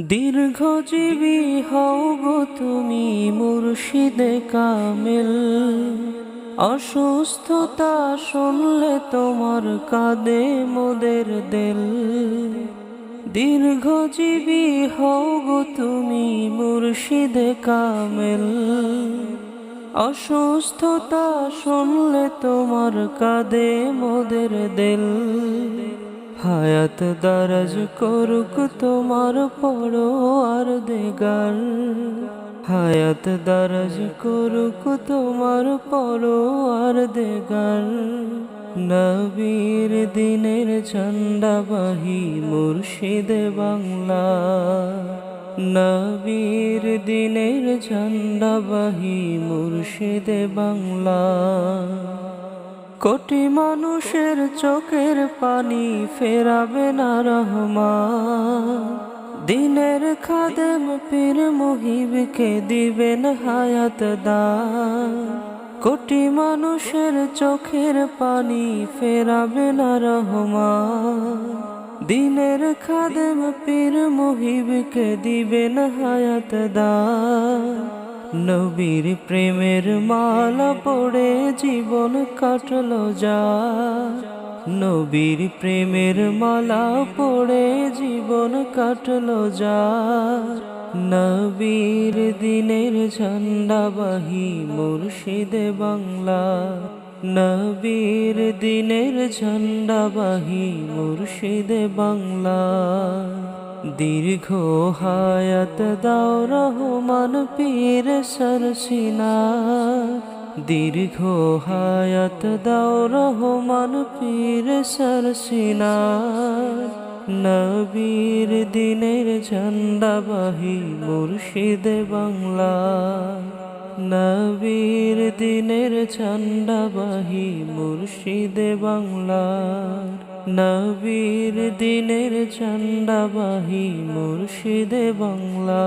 দীর্ঘজীবী হও গো তুমি মুর্শিদে কামেল। অসুস্থতা শুনলে তোমার কাঁদে মোদের দেল। দীর্ঘজীবী হও গো তুমি মুর্শিদে কামেল। অসুস্থতা শুনলে তোমার কাঁদে মোদের দেল। হায়াত দারাজ করুক তোমার পড়ো আর দেগার। হায়াত দারাজ করুক তোমার পড়ো আর দেগার। নবীর দিনের ঝন্ডাবাহী মুর্শিদে বাংলা। নবীর দিনের ঝন্ডাবাহী মুর্শিদে বাংলা। কোটি মানুষের চোখের পানি ফেরাবে না রহমান। দিনের খাদেম পীর মুহিবকে দিবেন হায়াত দান। কোটি মানুষের চোখের পানি ফেরাবে না রহমান। দিনের খাদেম পীর মুহিবকে দিবেন হায়াত দান। নবীর প্রেমের মালা পড়ে জীবন কাটলো যা। নবীর প্রেমের মালা পড়ে জীবন কাটলো যা। নবীর দিনের ঝন্ডাবাহী মুর্শিদে বাংলা। নবীর দিনের ঝন্ডাবাহী মুর্শিদে বাংলা। দীর্ঘ হায়াত দাও রহমান পীর সরসিনা। দীর্ঘ হায়াত দাও রহমান পীর সরসিনা। নবীর দিনের ঝন্ডাবাহী মুর্শিদ বাংলা। দিনের ঝন্ডাবাহী মুর্শিদে বাংলার নবীর দিনের ঝন্ডাবাহী মুর্শিদে বাংলা